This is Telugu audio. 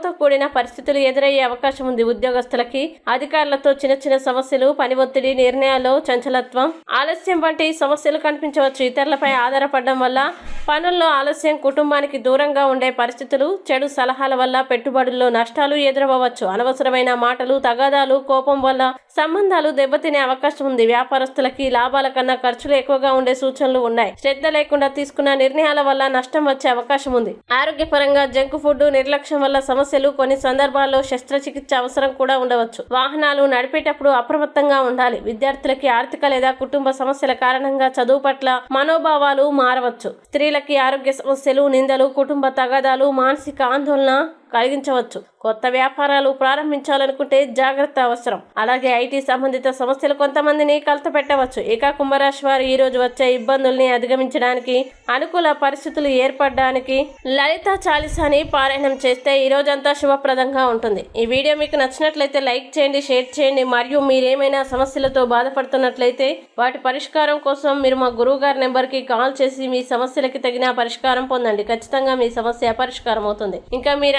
శ్రమతో కూడిన పరిస్థితులు ఎదురయ్యే అవకాశం ఉంది. ఉద్యోగస్తులకి అధికారులతో చిన్న చిన్న సమస్యలు పని ఒత్తిడి నిర్ణయాలు చంచలత్వం ఆలస్యం వంటి సమస్యలు కనిపించవచ్చు. ఇతరులపై ఆధారపడడం వల్ల పనుల్లో ఆలస్యం కుటుంబానికి దూరంగా ఉండే పరిస్థితులు చెడు సలహాల వల్ల పెట్టుబడుల్లో నష్టాలు ఎదురవ్వచ్చు అనవసరమైన మాటలు తగాదాలు కోపం వల్ల సంబంధాలు దెబ్బతినే అవకాశం ఉంది. వ్యాపారస్తులకి లాభాల కన్నా ఖర్చులు ఎక్కువగా ఉండే సూచనలు ఉన్నాయి. శ్రద్ధ లేకుండా తీసుకున్న నిర్ణయాల వల్ల నష్టం వచ్చే అవకాశం ఉంది. ఆరోగ్యపరంగా జంక్ ఫుడ్ నిర్లక్ష్యం వల్ల సమస్యలు కొన్ని సందర్భాల్లో శస్త్రచికిత్స అవసరం కూడా ఉండవచ్చు. వాహనాలు నడిపేటప్పుడు అప్రమత్తంగా ఉండాలి. విద్యార్థులకి ఆర్థిక లేదా కుటుంబ సమస్యల కారణంగా చదువు పట్ల మనోభావాలు మారవచ్చు. స్త్రీలకి ఆరోగ్య సమస్యలు నిందలు కుటుంబ తగాదాలు మానసిక ఆందోళన కలిగించవచ్చు. కొత్త వ్యాపారాలు ప్రారంభించాలనుకుంటే జాగ్రత్త అవసరం. అలాగే ఐటీ సంబంధిత సమస్యలు కొంతమందిని కలత పెట్టవచ్చు ఇక కుంభరాశి వారు ఈ రోజు వచ్చే ఇబ్బందుల్ని అధిగమించడానికి అనుకూల పరిస్థితులు ఏర్పడడానికి లలిత చాలీసాని పారాయణం చేస్తే ఈ రోజంతా శుభప్రదంగా ఉంటుంది. ఈ వీడియో మీకు నచ్చినట్లయితే లైక్ చేయండి షేర్ చేయండి. మరియు మీరేమైనా సమస్యలతో బాధపడుతున్నట్లయితే వాటి పరిష్కారం కోసం మీరు మా గురువు గారి నెంబర్కి కాల్ చేసి మీ సమస్యలకి తగిన పరిష్కారం పొందండి. ఖచ్చితంగా మీ సమస్య పరిష్కారం అవుతుంది ఇంకా మీరు